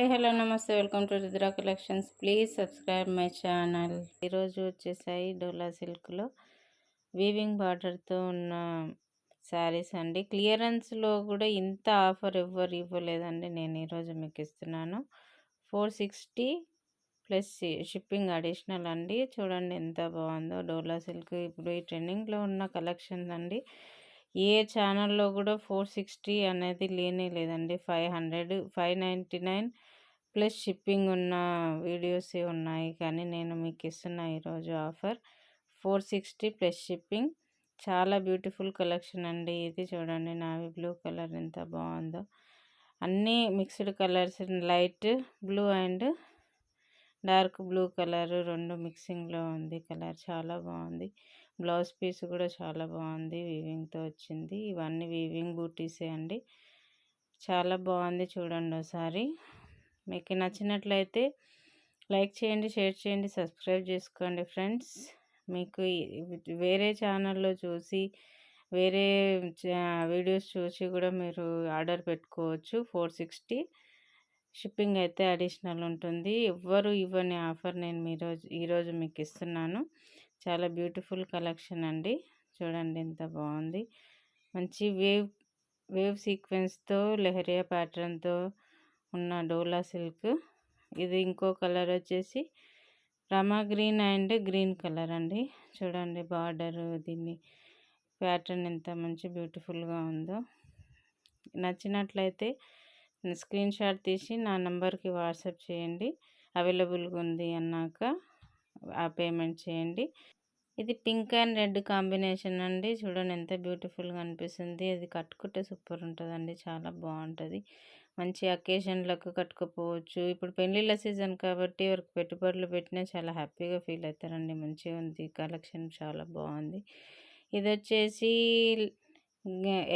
Hi hello నమస్తే. Welcome to Rudra collections. Please subscribe my channel. ఈరోజు వచ్చేసాయి డోలా సిల్క్లో వీవింగ్ బార్డర్తో ఉన్న శారీస్ అండి. క్లియరెన్స్లో కూడా ఇంత ఆఫర్ ఎవ్వరు ఇవ్వలేదండి. నేను ఈరోజు మీకు ఇస్తున్నాను. Four sixty plus shipping additional అండి. చూడండి ఎంత బాగుందో డోలా సిల్క్. ఇప్పుడు ఈ ట్రెండింగ్లో ఉన్న కలెక్షన్ అండి. ఏ ఛానల్లో కూడా ఫోర్ సిక్స్టీ అనేది లేనే లేదండి. Five hundred five ninety nine plus shipping ఉన్న వీడియోసే ఉన్నాయి. కానీ నేను మీకు ఇస్తున్న ఈరోజు offer four sixty plus shipping. చాలా బ్యూటిఫుల్ కలెక్షన్ అండి ఇది చూడండి. నావి బ్లూ కలర్ ఎంత బాగుందో. అన్నీ mixed colours light blue and dark blue colour రెండు మిక్సింగ్లో ఉంది కలర్. చాలా బాగుంది. బ్లౌజ్ పీస్ కూడా చాలా బాగుంది వీవింగ్తో వచ్చింది. ఇవన్నీ వీవింగ్ బూటీసే అండి. చాలా బాగుంది చూడండి ఒకసారి. మీకు నచ్చినట్లయితే లైక్ చేయండి షేర్ చేయండి సబ్స్క్రైబ్ చేసుకోండి ఫ్రెండ్స్. మీకు వేరే ఛానల్లో చూసి వేరే వీడియోస్ చూసి కూడా మీరు ఆర్డర్ పెట్టుకోవచ్చు. ఫోర్ సిక్స్టీ షిప్పింగ్ అయితే అడిషనల్ ఉంటుంది. ఎవ్వరు ఇవ్వని ఆఫర్ నేను ఈరోజు ఈరోజు మీకు ఇస్తున్నాను. చాలా బ్యూటిఫుల్ కలెక్షన్ అండి. చూడండి ఎంత బాగుంది. మంచి వేవ్ వేవ్ సీక్వెన్స్తో లెహరియా ప్యాటర్న్తో ఉన్న డోలా సిల్క్. ఇది ఇంకో కలర్ వచ్చేసి Rama green and green colour అండి. చూడండి బార్డర్ దీన్ని. ప్యాటర్న్ ఎంత మంచి బ్యూటిఫుల్గా ఉందో. నచ్చినట్లయితే స్క్రీన్ షాట్ తీసి నా నెంబర్కి వాట్సాప్ చేయండి. అవైలబుల్గా ఉంది అన్నాక ఆ పేమెంట్ చేయండి. ఇది పింక్ అండ్ రెడ్ కాంబినేషన్ అండి. చూడండి ఎంత బ్యూటిఫుల్గా అనిపిస్తుంది. అది కట్టుకుంటే సూపర్ ఉంటుందండి. చాలా బాగుంటుంది. మంచి అకేషన్లకు కట్టుకోపోవచ్చు. ఇప్పుడు పెళ్ళిళ్ళ సీజన్ కాబట్టి వారికి పెట్టుబడులు పెట్టినా చాలా హ్యాపీగా ఫీల్ అవుతారండి. మంచిగా ఉంది. కలెక్షన్ చాలా బాగుంది. ఇది వచ్చేసి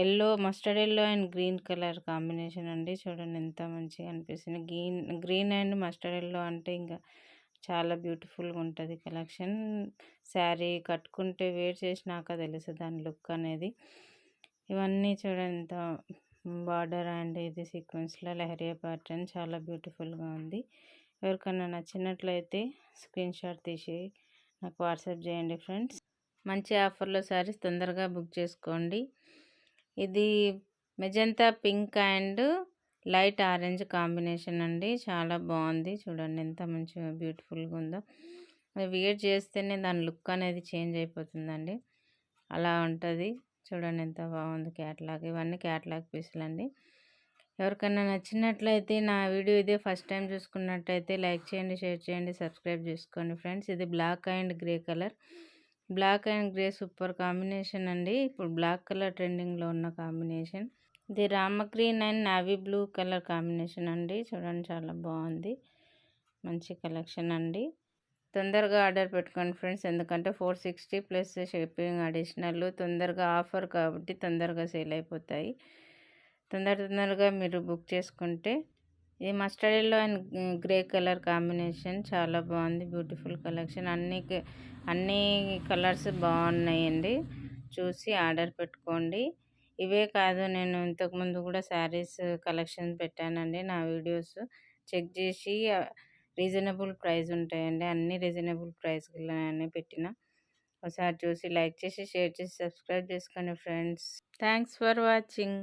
yellow mustard yellow and green colour combination అండి. చూడండి ఎంత మంచిగా అనిపిస్తుంది. Green green and mustard yellow అంటే ఇంకా చాలా బ్యూటిఫుల్గా ఉంటుంది కలెక్షన్. శారీ కట్టుకుంటే వేర్ చేసినాక తెలుసు దాని లుక్ అనేది. ఇవన్నీ చూడంత బార్డర్ అండ్ ఇది సీక్వెన్స్లో లెహరియా ప్యాటర్న్ చాలా బ్యూటిఫుల్గా ఉంది. ఎవరికైనా నచ్చినట్లయితే స్క్రీన్ షాట్ తీసి నాకు వాట్సాప్ చేయండి ఫ్రెండ్స్. మంచి ఆఫర్లో శారీస్ తొందరగా బుక్ చేసుకోండి. ఇది magenta pink and light orange combination అండి. చాలా బాగుంది. చూడండి ఎంత మంచిగా బ్యూటిఫుల్గా ఉందో. అది వేట్ చేస్తేనే దాని లుక్ అనేది చేంజ్ అయిపోతుందండి. అలా ఉంటుంది. చూడండి ఎంత బాగుంది క్యాట్లాగ్. ఇవన్నీ క్యాట్లాగ్ పీసులు అండి ఎవరికైనా నచ్చినట్లయితే నా వీడియో ఇదే ఫస్ట్ టైం చూసుకున్నట్టయితే లైక్ చేయండి షేర్ చేయండి సబ్స్క్రైబ్ చేసుకోండి ఫ్రెండ్స్. ఇది black and grey colour. Black and grey super combination అండి. ఇప్పుడు బ్లాక్ కలర్ ట్రెండింగ్లో ఉన్న కాంబినేషన్. ఇది Rama green and navy blue colour combination అండి. చూడండి చాలా బాగుంది. మంచి కలెక్షన్ అండి. తొందరగా ఆర్డర్ పెట్టుకోండి ఫ్రెండ్స్. ఎందుకంటే four sixty plus shipping additional. తొందరగా ఆఫర్ కాబట్టి తొందరగా సేల్ అయిపోతాయి. తొందర తొందరగా మీరు బుక్ చేసుకుంటే ఇది mustard yellow and grey colour combination చాలా బాగుంది. Beautiful collection. అన్ని అన్ని కలర్స్ బాగున్నాయండి. చూసి ఆర్డర్ పెట్టుకోండి. ఇవే కాదు నేను ఇంతకుముందు కూడా శారీస్ కలెక్షన్ పెట్టానండి. నా వీడియోస్ చెక్ చేసి రీజనబుల్ ప్రైస్ ఉంటాయండి. అన్ని రీజనబుల్ ప్రైస్లోనే పెట్టిన. ఒకసారి చూసి లైక్ చేసి షేర్ చేసి సబ్స్క్రైబ్ చేసుకోండి ఫ్రెండ్స్. Thanks for watching.